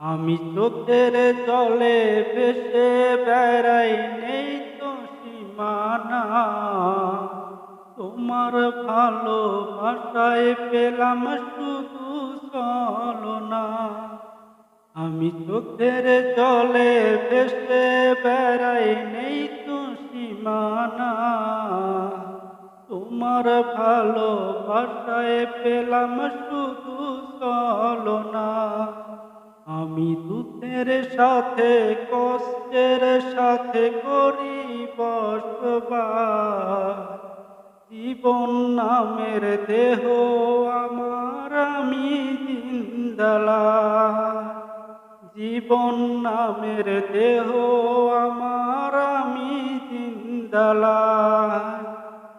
আমি চোখের জলে ভেসে বেড়াই নেই তো সীমানা। তোমার ভালোবাসায় পেলাম শুধু চলনা আমি চোখের জলে ভেসে বেড়াই নেই তো সীমানা। তোমার ভালোবাসায় পেলাম শুধু চলনা আমি দুধের সাথে, কষ্টের সাথে করি বসবাস। জীবন নামের দেহ আমার, আমি জিন্দালা জীবন নামের দেহ আমার, আমি জিন্দালা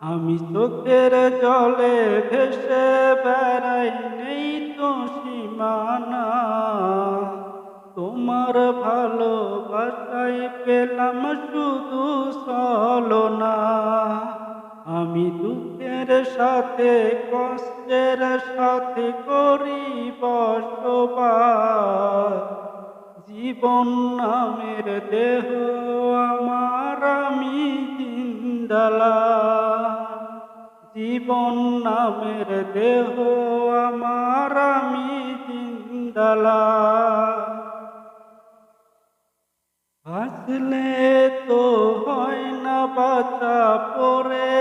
আমি চোখের জলে ভেসে বেড়াই নেই তোমার ভালোবাসায় পেলাম শুধু চলনা আমি দুঃখের সাথে, কষ্টের সাথে করি বসবাস। জীবন নামের দেহ আমার, আমি জিন্দালা। জীবন নামের দেহ আমার, আমি জিন্দালা। হাসলে তো হয় না বাচ্চা পরে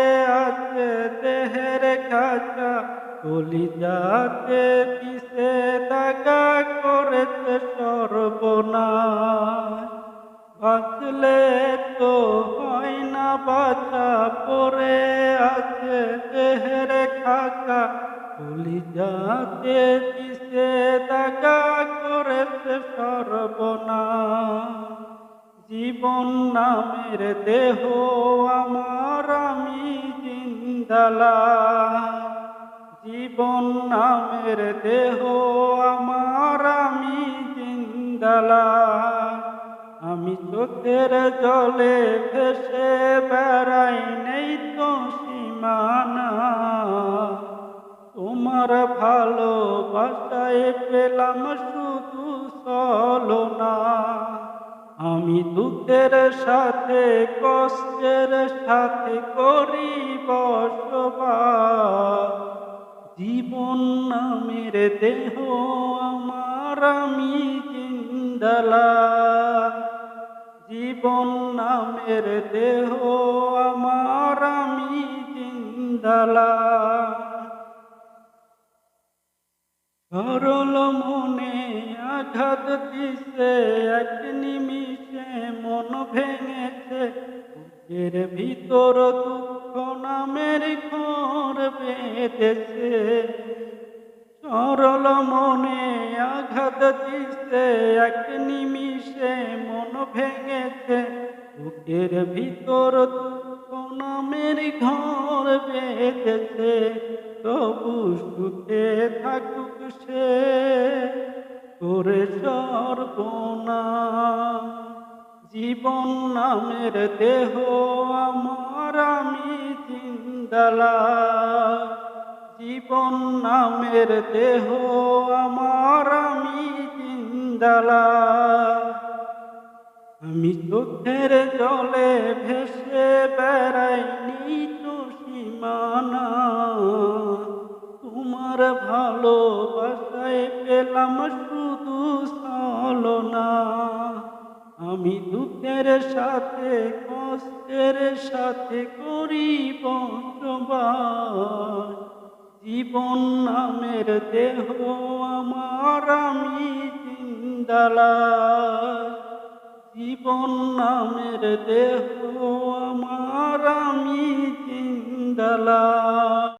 আছে দেহের খাঁচা কলি যাতে কিসে দাগা করেছে সর্বনাশ। বাঁচলে তো হয় না বাচ্চা পরে আছে দেহের খাঁচা কলি যাতে কিসে দাগা করেছে সর্বনাশ। জীবন নামের দেহ আমার আমি জিন্দালা। জীবন নামের দেহ আমার আমি জিন্দালা। আমি চোখের জলে ভেসে বেড়াই, নেই তো সীমানা। তোমার ভালোবাসায় পেলাম শুধু চলনা আমি দুঃখের সাথে, কষ্টের সাথে করি বসবাস জীবন নামের দেহ আমার, আমি জিন্দালা। জীবন নামের দেহ আমার, আমি জিন্দালা। সরল মনে আঘাত দিছে এক নিমিষে মন ভেঙেছে, বুকের ভিতর দুঃখ নামের ঘর বেঁধেছে। সরল মনে আঘাত দিছে, এক নিমিষে মন ভেঙেছে, বুকের ভিতর দুঃখ নামের ঘর বেঁধেছে। তবু সুখে থাকুক সে করে সর্বনা জীবন নামের দেহ আমার আমি জিন্দালা। জীবন নামের দেহ আমার আমি জিন্দালা। আমি চোখের জলে ভেসে বেড়াই নিত সীমানা। তোমার ভালোবাসায় পেলাম শুধু চলনা আমি দুঃখের সাথে, কষ্টের সাথে করি বসবাস জীবন নামের দেহ আমার আমি জিন্দালা জীবন নামের দেহ আমার আমি জিন্দালা